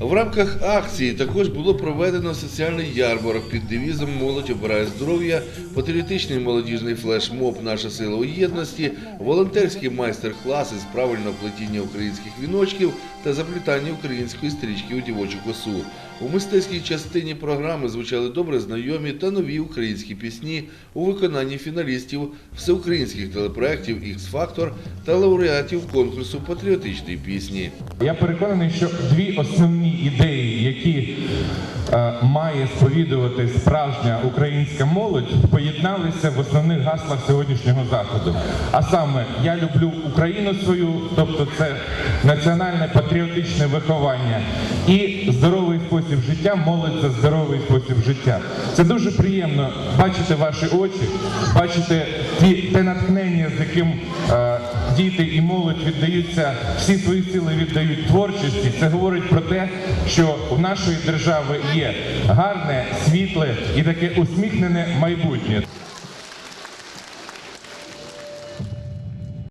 В рамках акції також було проведено соціальний ярмарок під девізом Молодь обирає здоров'я, патріотичний молодіжний флешмоб Наша сила у єдності, волонтерські майстер-класи з правильного плетіння українських віночків та заплітання української стрічки у дівочу косу. У мистецькій частині програми звучали добре знайомі та нові українські пісні у виконанні фіналістів всеукраїнських телепроєктів «Ікс-Фактор» та лауреатів конкурсу патріотичної пісні. Я переконаний, що дві основні ідеї, які е, має сповідувати справжня українська молодь, поєдналися в основних гаслах сьогоднішнього заходу. А саме я люблю Україну свою, тобто це національне патріотичне виховання і здоровий спосіб життя, молодь за здоровий спосіб життя. Це дуже приємно бачити ваші очі, бачити ті, те натхнення, з яким е, діти і молодь віддаються, всі свої сили віддають творчості. Це говорить про те, що у нашої держави є гарне, світле і таке усміхнене майбутнє.